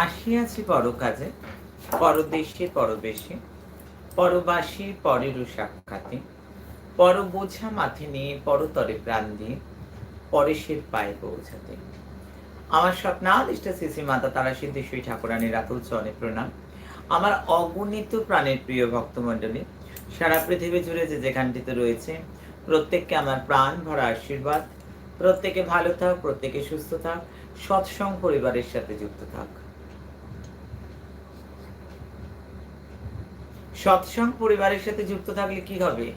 আসিয়াছি পর কাজে পরদেশে পরবেশে পরবাসী পরেরও সাক্ষাতে, পর বোঝা মাথে নিয়ে পরতরে প্রাণ দিয়ে পরেশের পায়ে পৌঁছাতে। আমার স্বপ্নাদিষ্ট শ্রী মাতা তারা সিদ্ধেশ্বরী ঠাকুরানীর রাতুল চরণে প্রণাম। আমার অগণিত প্রাণের প্রিয় ভক্তমণ্ডলী, সারা পৃথিবী জুড়ে যে যেখানটিতে রয়েছে, প্রত্যেককে আমার প্রাণ ভরা আশীর্বাদ। প্রত্যেকে ভালো থাক, প্রত্যেকে সুস্থ থাক সৎসং পরিবারের সাথে যুক্ত থাক। সৎসঙ্গ পরিবারের সাথে যুক্ত থাকলে কি হবে?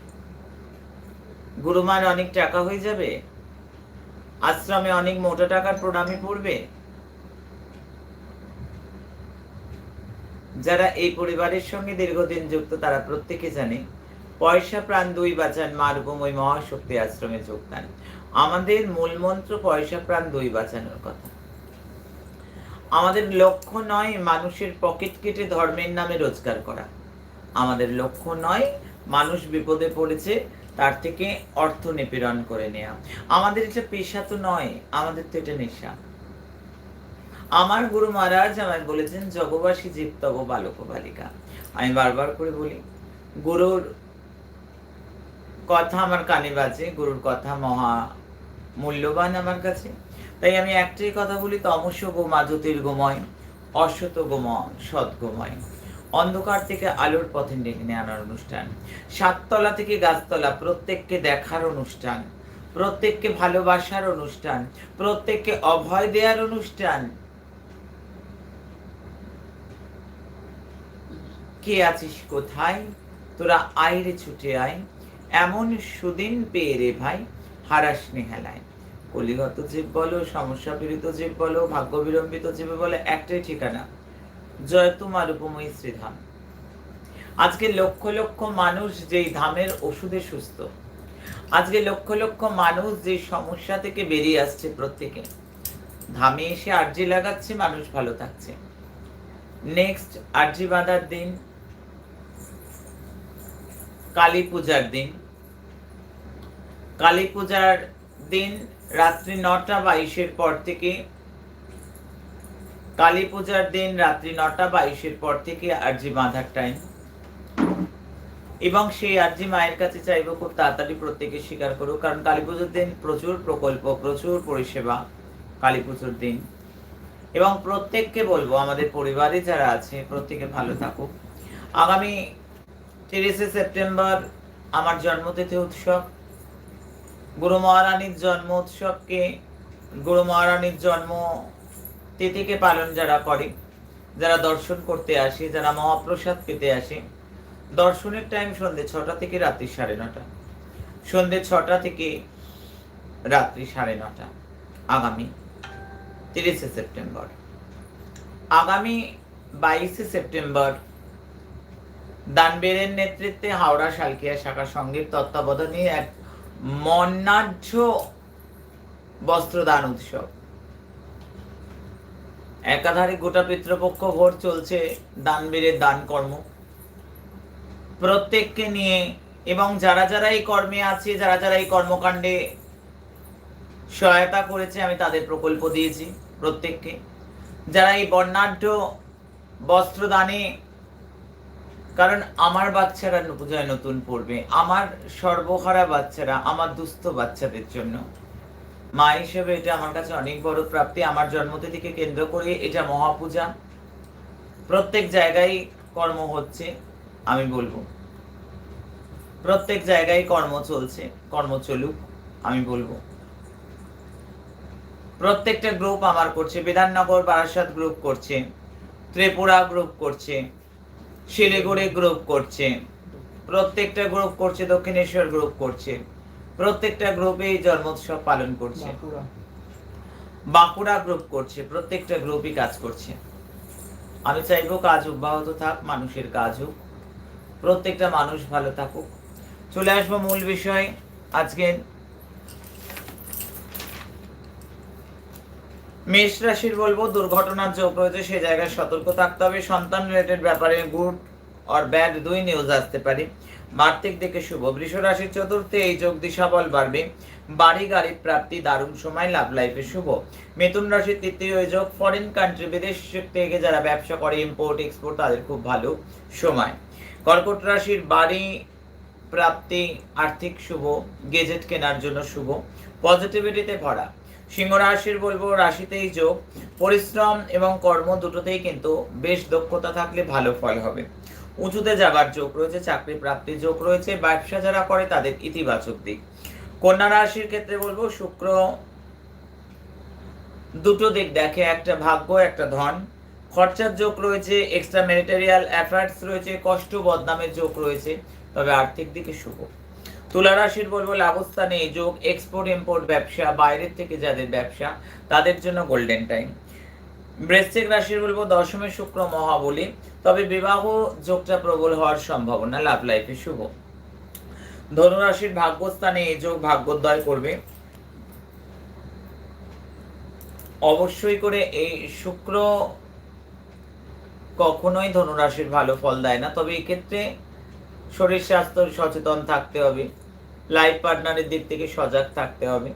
গুরুমার অনেক টাকা হয়ে যাবে? আশ্রমে অনেক মোটা টাকার প্রণামী পড়বে? যারা এই পরিবারের সঙ্গে দীর্ঘদিন যুক্ত, তারা প্রত্যেকে জানে, পয়সা প্রাণ দুই বাঁচান, মার্গময় মহাশক্তি আশ্রমে যোগদান। আমাদের মূল মন্ত্র, পয়সা প্রাণ দুই বাঁচানোর কথা। আমাদের লক্ষ্য নয় মানুষের পকেট কেটে ধর্মের নামে রোজগার করা। আমাদের লক্ষ্য নয়, মানুষ বিপদে পড়েছে, তার থেকে অর্থ নিপীড়ন করে নেওয়া আমাদের এটা পেশা তো নয়, আমাদের তো এটা নেশা। আমার গুরু মহারাজ আমায় বলেছেন, জগবাসী জীব তব বালক বালিকা। আমি বারবার করে বলি, গুরুর কথা আমার কানে বাজে, গুরুর কথা মহা মূল্যবান আমার কাছে। তাই আমি একটাই কথা বলি, তমস গোমা জ্যোতির্গময় অসত গোময় সৎ গোময় অন্ধকার থেকে আলোর পথে ডেকে আনার অনুষ্ঠান। সাততলা থেকে গাছতলা, প্রত্যেককে দেখার অনুষ্ঠান, প্রত্যেককে ভালোবাসার অনুষ্ঠান, প্রত্যেককে অভয় দেওয়ার অনুষ্ঠান। কে আছিস কোথায়? তোরা আইরে ছুটে আয়, এমন সুদিন পেয়ে রে ভাই, হারাস হেলায় কলিগত জীব বলো সমস্যা পীড়িত জীব বলো ভাগ্য বিলম্বিত জীব বলে, একটাই ঠিকানা। জয় তোমার উপময়ী শ্রীধাম আজকে লক্ষ লক্ষ মানুষ যেই ধামের ওষুধে সুস্থ। আজকে লক্ষ লক্ষ মানুষ যে সমস্যা থেকে বেরিয়ে আসছে প্রত্যেকে। ধামে এসে আর্জি লাগাচ্ছে, মানুষ ভালো থাকছে। নেক্সট আর্জি বাঁধার দিন, কালী পূজার দিন। কালী পূজার দিন রাত্রি নটা বাইশের পর থেকে কালী পূজার দিন রাত্রি নটা বাইশের পর থেকে আরজি বাঁধার টাইম এবং সেই আরজি মায়ের কাছে চাইব খুব তাড়াতাড়ি প্রত্যেকে স্বীকার করুক, কারণ কালী পুজোর দিন প্রচুর প্রকল্প, প্রচুর পরিষেবা কালী পুজোর দিন। এবং প্রত্যেককে বলব, আমাদের পরিবারে যারা আছে, প্রত্যেকে ভালো থাকুক। আগামী তিরিশে সেপ্টেম্বর আমার জন্মতিথি উৎসব। গুরু মহারানীর জন্ম উৎসবকে, গুরু মহারানীর জন্ম তিথিকে পালন যারা করে, যারা দর্শন করতে আসে, যারা মহাপ্রসাদ পেতে আসে, দর্শনের টাইম সন্ধ্যে ছটা থেকে রাত্রি সাড়ে নটা। সন্ধ্যে ছটা থেকে রাত্রি সাড়ে নটা, আগামী তিরিশে সেপ্টেম্বর। আগামী বাইশে সেপ্টেম্বর দানবেরের নেতৃত্বে হাওড়া শালকিয়া শাখা সংঘের তত্ত্বাবধানে এক মন্নাঢ্য বস্ত্রদান উৎসব। একাধারে গোটা পিতৃপক্ষ ভোর চলছে দানবীরের দান কর্ম প্রত্যেককে নিয়ে এবং যারা যারা এই কর্মে আছে, যারা যারা এই কর্মকাণ্ডে সহায়তা করেছে, আমি তাদের প্রকল্প দিয়েছি প্রত্যেককে। যারা এই বর্ণাঢ্য বস্ত্র দানে কারণ আমার বাচ্চারা পূজায় নতুন পড়বে। আমার সর্বহারা বাচ্চারা, আমার দুস্থ বাচ্চাদের জন্য মা হিসেবে এটা আমার কাছে অনেক বড় প্রাপ্তি। আমার জন্মতিথিকে কেন্দ্র করে এটা মহাপূজা। প্রত্যেক জায়গায় কর্ম হচ্ছে, আমি বলব। প্রত্যেক জায়গায় কর্ম চলছে, কর্ম চলুক, আমি বলব। প্রত্যেকটা গ্রুপ আমার করছে বিধাননগর বারাসাত গ্রুপ করছে, ত্রিপুরা গ্রুপ করছে, শিলিগুড়ি গ্রুপ করছে, প্রত্যেকটা গ্রুপ করছে, দক্ষিণেশ্বর গ্রুপ করছে। প্রত্যেকটা গ্রুপে এই জন্মোৎসব পালন করছে। বাঁকুড়া। গ্রুপ করছে প্রত্যেকটা গ্রুপই কাজ করছে। আমি চাইব কাজ অব্যাহত থাক মানুষের কাজ হোক প্রত্যেকটা মানুষ ভালো থাকুক। চলে আসব মূল বিষয়। আজকে মেষ রাশির বলব দুর্ঘটনার যোগ রয়েছে সে জায়গায় সতর্ক থাকতে হবে। সন্তান রিলেটেড ব্যাপারে গুড আর ব্যাড দুই নিউজ আসতে পারে। আর্থিক দিকে শুভ। বৃষ রাশির চতুর্থে এই যোগ দিশা বল বাড়বে। বাড়ি গাড়ির প্রাপ্তি দারুণ সময়, লাভ লাইফে শুভ। মিথুন রাশির তৃতীয় যোগ ফরেন কান্ট্রি বিদেশ থেকে যারা ব্যবসা করে ইম্পোর্ট এক্সপোর্ট তাদের খুব ভালো সময়। কর্কট রাশির বাড়ি প্রাপ্তি আর্থিক শুভ গেজেট কেনার জন্য শুভ। পজিটিভিটিতে ভরা। সিংহ রাশির বলব রাশিতেই যোগ, পরিশ্রম এবং কর্ম দুটোতেই কিন্তু বেশ দক্ষতা থাকলে ভালো ফল হবে। উঁচুতে যাবার যোগ রয়েছে, চাকরি প্রাপ্তির যোগ রয়েছে, ব্যবসা যারা করে তাদের ইতিবাচক দিক। কন্যা রাশির ক্ষেত্রে বলব, শুক্র দুটো দিক দেখে, একটা ভাগ্য, একটা ধন। খরচার যোগ রয়েছে এক্সট্রা ম্যারিটারিয়াল অ্যাফার্টস রয়েছে, কষ্ট, বদনামের যোগ রয়েছে, তবে আর্থিক দিকে শুভ। তুলা রাশির বলব, লাভস্থানে এই যোগ এক্সপোর্ট ইম্পোর্ট ব্যবসা, বাইরের থেকে যাদের ব্যবসা, তাদের জন্য গোল্ডেন টাইম বৃশ্চিক রাশির বলব দশমে শুক্র মহাবলী। তবে বিবাহ যোগটা প্রবল হওয়ার সম্ভাবনা লাভ লাইফে শুভ। ধনুরাশির ভাগ্যস্থানে এই যোগ ভাগ্যোদয় করবে। অবশ্যই করে এই শুক্র কখনোই ধনুরাশির ভালো ফল দেয় না। তবে এক্ষেত্রে শরীর স্বাস্থ্য সচেতন থাকতে হবে। লাইফ পার্টনারের দিক থেকে সজাগ থাকতে হবে।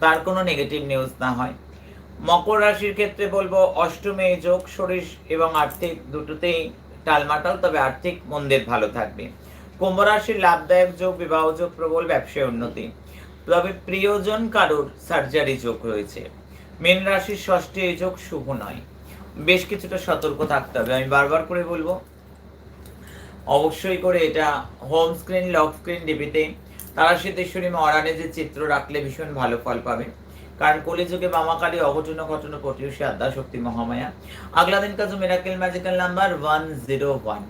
তার কোনো নেগেটিভ নিউজ না হয়। মকর রাশির ক্ষেত্রে বলব অষ্টমে যোগ শরীর এবং আর্থিক দুটোতেই টালমাটাল, তবে আর্থিক মন্দের ভালো থাকবে। কুম্ভ রাশির লাভদায়ক যোগ, বিবাহ যোগ, প্রবল ব্যবসায় উন্নতি। তবে প্রিয়জন কারোর সার্জারি যোগ রয়েছে। মীন রাশির ষষ্ঠী এই যোগ শুভ নয়। বেশ কিছুটা সতর্ক থাকতে হবে, আমি বারবার করে বলব। অবশ্যই করে এটা হোম স্ক্রিন লক স্ক্রিন ডিবিতে তারা সিদ্ধেশ্বরী মহারানে যে চিত্র রাখলে ভীষণ ভালো ফল পাবে। कारण कलिजुगे मामा काली अघटन घटन प्रत्युषी आद्या शक्ति महामाया अगला दिन का जो miracle magical number one zero one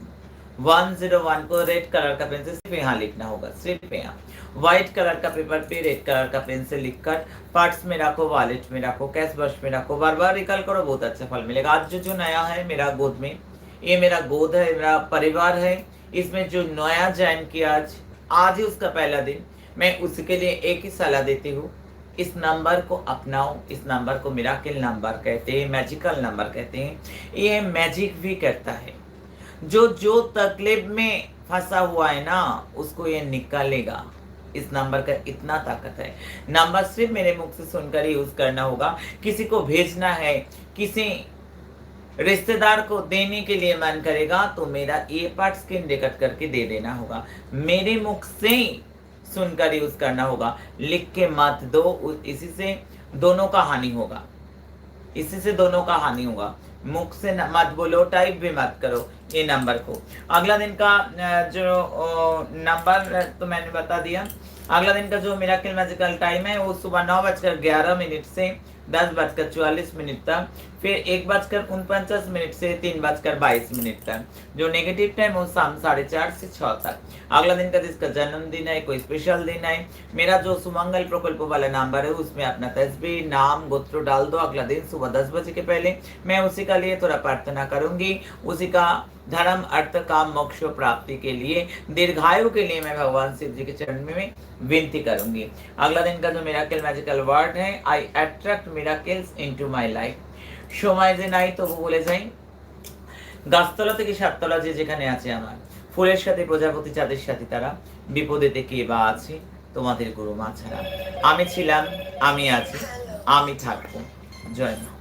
one zero one को रेड कलर का पेंसिल सिर्फ़ यहाँ लिखना होगा सिर्फ़ यहाँ व्हाइट कलर का पेपर पे रेड कलर का पेंसिल लिखकर पार्ट्स में रखो वॉलेट में रखो कैश बर्श में रखो बार बार रिकॉल करो बहुत अच्छा फल मिलेगा आज जो जो नया है मेरा गोद में ये मेरा गोद है मेरा परिवार है इसमें जो नया ज्वाइन किया आज आज ही उसका पहला दिन मैं उसके लिए एक ही सलाह देती हूँ इस नंबर को अपनाओ, इस नंबर को मिराकिल नंबर कहते हैं, मैजिकल नंबर कहते हैं। ये मैजिक भी करता है। जो जो तकलीफ़ में फंसा हुआ है ना, उसको ये निकालेगा। इस नंबर का इतना ताकत है। नंबर सिर्फ़ मेरे मुख से सुनकर यूज़ करना होगा। किसी को भेजना है, किसी रिश्तेदार को देने के लिए मन करेगा तो मेरा ये पार्ट स्क्रीन रिकॉर्ड करके दे देना होगा। मेरे मुख से सुनकर यूज़ करना होगा। लिख के मत दो इसी से दोनों का हानि होगा। इसी से दोनों का हानि होगा। मुख से न- मत बोलो टाइप भी मत करो ये नंबर को। अगला दिन का जो नंबर तो मैंने बता दिया। अगला दिन का जो मेरा मैजिकल टाइम है, वो सुबह नौ बजकर ग्यारह मिनट से दस बजकर चौवालीस मिनट तक, फिर एक बजकर उनपचास मिनट से तीन बजकर बाईस मिनट तक, जो नेगेटिव टाइम है वो शाम साढ़े चार से छः तक। अगला दिन का जिसका जन्मदिन है, कोई स्पेशल दिन है, मेरा जो सुमंगल प्रकल्प वाला नंबर है, उसमें अपना तस्वीर, नाम, गोत्र डाल दो अगला दिन सुबह दस बजे के पहले। मैं उसी का लिए थोड़ा प्रार्थना करूँगी, उसी का धर्म, अर्थ, काम, मोक्ष प्राप्ति के लिए, दीर्घायु के लिए मैं भगवान शिव जी के चरण में विनती करूँगी। अगला दिन का जो मिराकल मैजिकल वर्ड है I attract miracles into my life সময় যে নাই, তবু বলে যাই, গাছতলা থেকে সাততলা যে যেখানে আছে আমার, ফুলের সাথে প্রজাপতি, চাঁদের সাথে তারা বিপদেতে কে বা আছে? তোমাদের গুরু মা ছাড়া আমি ছিলাম, আমি আছি, আমি থাকব। জয় মা।